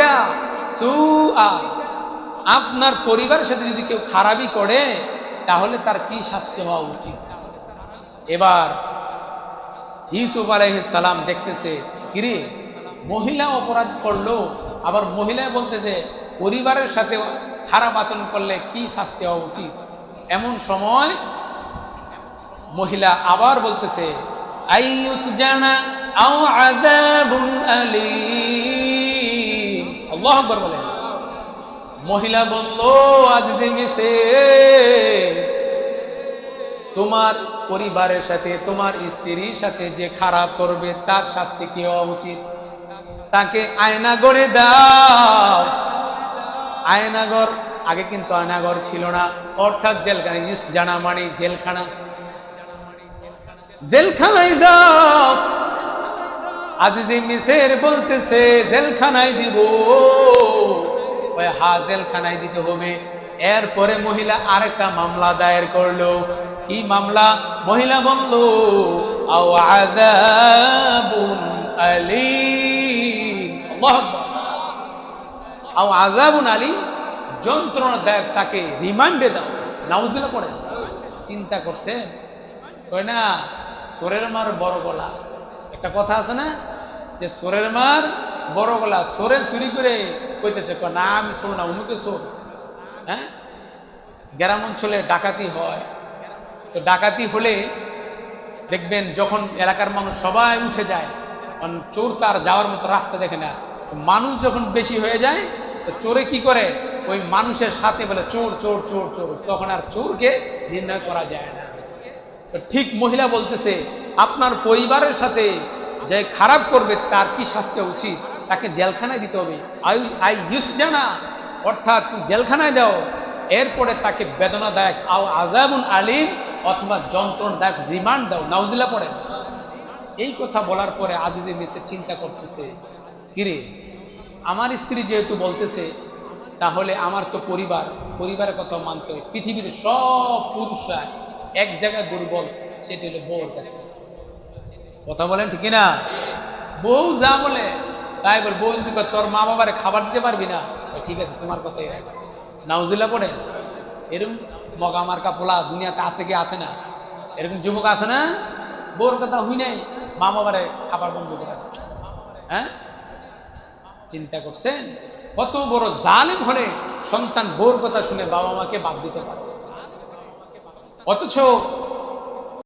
আহলিকা সুআ। আপনার পরিবারের সাথে যদি কেউ খারাপই করে, তাহলে তার কি শাস্তি হওয়া উচিত? এবার ইউসুফ সালাম দেখতেছে, কিরে, মহিলা অপরাধ করল। আবার মহিলা বলতেছে, পরিবারের সাথে খারাপ আচরণ করলে কি শাস্তি হওয়া উচিত? এমন সময় মহিলা আবার বলতেছে আইয়ুস জানা আও আযাবুন আলীম। আল্লাহু আকবার বলেন মহিলা বলল, আজ মিশে তোমার পরিবারের সাথে, তোমার স্ত্রীর সাথে যে খারাপ করবে, তার শাস্তি কি হওয়া উচিত? তাকে আয়না গড়ে দাও। আয়নাগর আগে কিন্তু আয়নাগর ছিল না, অর্থাৎ জেলখানা জানা মানে জেলখানা। জেলখানায় দাও। আজিজি মিসের বলতেছে, জেলখানায় দিব। ওই হা, জেলখানায় দিতে হবে। এরপরে মহিলা আরেকটা মামলা দায়ের করল। কি মামলা? মহিলা বলল, আও আযাবুন আলীম। আও যন্ত্রণা দেয় তাকে, রিমান্ডে দাও। নাউজুল্লাহ পড়ে চিন্তা করছে না, সোরের মার বড় গলা। একটা কথা আছে না? যে সোরের মার বড় গলা সোরে চুরি করে কইতেছে না, আমি ছোট না, অমুকে সোর হ্যাঁ? গ্রাম অঞ্চলে ডাকাতি হয়। তো ডাকাতি হলে দেখবেন যখন এলাকার মানুষ সবাই উঠে যায়, কারণ চোর তার যাওয়ার মতো রাস্তা দেখে না। মানুষ যখন বেশি হয়ে যায়, তো চোরে কি করে? ওই মানুষের সাথে বলে, চোর চোর চোর চোর। তখন আর চোরকে নির্ণয় করা যায় না। তো ঠিক মহিলা বলতেছে আপনার পরিবারের সাথে যে খারাপ করবে, তার কি শাস্তি উচিত? তাকে জেলখানায় দিতে হবে। আই আই ইউস জানা অর্থাৎ জেলখানায় দাও। এরপরে তাকে বেদনাদায়ক আও আজাবুন আলিম অথবা যন্ত্রণাদায়ক রিমান্ড দাও। নাউজিলা পড়ে এই কথা বলার পরে আজিজে মিসে চিন্তা করতেছে, কিরে, আমার স্ত্রী যেহেতু বলতেছে, তাহলে আমার তো পরিবার, পরিবারের কথা মানতে হবে পৃথিবীর সব পুরুষরা এক জায়গায় দুর্বল, সেটি হলো বউর কাছে। কথা বলেন ঠিক না বউ যা বলে, তাই বল, বউ যদি তোর মা বাবারে খাবার দিতে পারবি না? ঠিক আছে, তোমার কথাই রাখ নাউজিল্লা পড়ে, এরকম মগা মার্কা পোলা দুনিয়াতে আছে কি আছে না? এরকম যুবক আছে না? বউর কথা হুই নাই মা বাবারে খাবার বন্ধ করে। হ্যাঁ? চিন্তা করছেন? কত বড় জালেম হলে সন্তান বোর কথা শুনে বাবা মাকে বাদ দিতে পারে। অথচ